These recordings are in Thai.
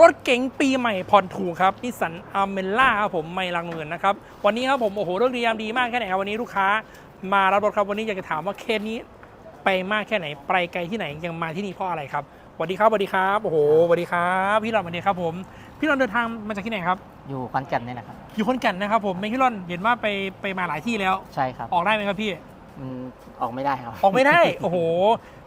รถเก๋งปีใหม่ผ่อนถูกครับนิสสันอาร์เมล่าครับผมไม่ลังเงินนะครับ วันนี้ครับผม โอ้โหเรื่องดียามดีมากแค่ไหนครับวันนี้ลูกค้ามารับรถครับ วันนี้อยากจะถามว่าเคสนี้ไปมากแค่ไหน ไปไกลที่ไหนยังมาที่นี่เพราะอะไรครับสวัสดีครับสวัสดีครับ โอ้โหสวัสดีครับพี่รอนสวัสดีครับผม พี่รอนเดินทางมาจากที่ไหนครับอยู่ขอนแก่นนี่แหละครับอยู่คนแกันนะครับผมไม่พี่รอนเห็นว่าไปไปมาหลายที่แล้วใช่ครับออกได้ไหมครับพี่ มันออกไม่ได้ครับออกไม่ได้ โอ้โห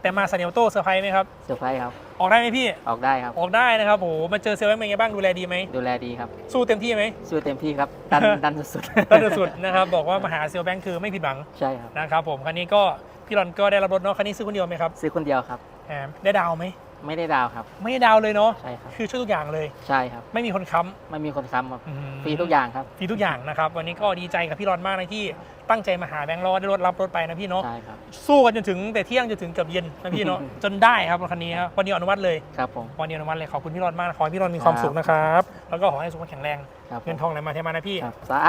แต่มาซาเนลโต้เซอร์ไพรส์ไหมครับ เซอร์ไพรส์ครับ ออกได้ไหมพี่ ออกได้ครับ ออกได้นะครับโอ้โหมาเจอเซลล์เป็นไงบ้างดูแลดีไหม ดูแลดีครับ สู้เต็มที่ไหม สู้เต็มที่ครับ ดันดันสุดๆต้นสุดนะครับ บอกว่ามาหาเซลล์แบงค์คือไม่ผิดหวัง ใช่ครับ นะครับผม คันนี้ก็พี่รอนก็ได้รับรถเนาะ คันนี้ซื้อคนเดียวไหมครับ ซื้อคนเดียวครับแหมได้ดาวไหม ไม่ได้ดาวครับ ไม่ได้ดาวเลยเนาะใช่ครับ คือช่วยทุกอย่างเลย ใช่ครับ ไม่มีคนค้ไม่มีคนค้ำครับำอืมฟรีทุกอย่างครับ ฟรีทุกอย่างนะครับ วันนี้ก็ดีใจกับพี่รอนมากนะที่ตั้งใจมาหาแบงค์รอได้รถรับรถไปนะพี่เนาะใช่ครับ สู้กันจนถึงแต่เที่ยงจนถึงเกือบเย็นนะพี่เนาะ จนได้ครับรถคันนี้ครับวันนี้อนุมัติเลย ครับผม วันนี้อนุมัติเลยขอบคุณพี่รอนมากนะขอให้พี่รอนมีความสุขนะครับ แล้วก็ขอให้สุขภาพแข็งแรงครับผมเงินทองไหลมาเทมานะพี่ครับสา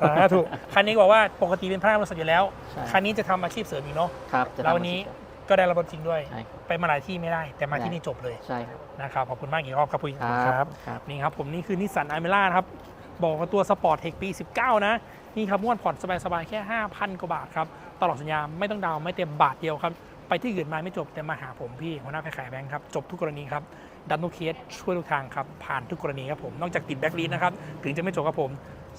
สาธุคันนี้บอกว่าปกติเป็นพนักงานบริษัทอยู่แล้ว ใช่คันนี้จะทำอาชีพเสริมอีกเนาะ ครับจะแล้วทำวันนี้อาชีพ ก็ได้รับรถจริงด้วย ใช่ครับ ไปมาหลายที่ไม่ได้ แต่มาที่นี่จบเลยใช่ครับนะครับขอบคุณมากอีกรอบครับพี่ครับ ครับ นี่ครับผมนี่คือนิสสันอ m เมล่านะครับ บอกว่าตัวสปอร์ตเทคปี 19 นะ นี่ครับม้วนผ่อนสบายๆ แค่ 5,000 กว่าบาทครับ ตลอดสัญญาไม่ต้องดาวน์ไม่เต็มบาทเดียวครับ ไปที่อื่นมาไม่จบ แต่มาหาผมพี่หัวหน้าแพรขายแบงค์ครับ จบทุกกรณีครับ ดันทุกเคสช่วยทุกทางครับ ผ่านทุกกรณีครับผม นอกจากติดแบ็กลีนนะครับ ถึงจะไม่จบครับผม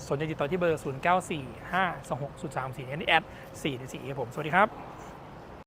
สนใจติดต่อที่เบอร์ 0 9 4 5 2 6 0 3 4นี่แอด4 4ครับผมสวัสดีครับ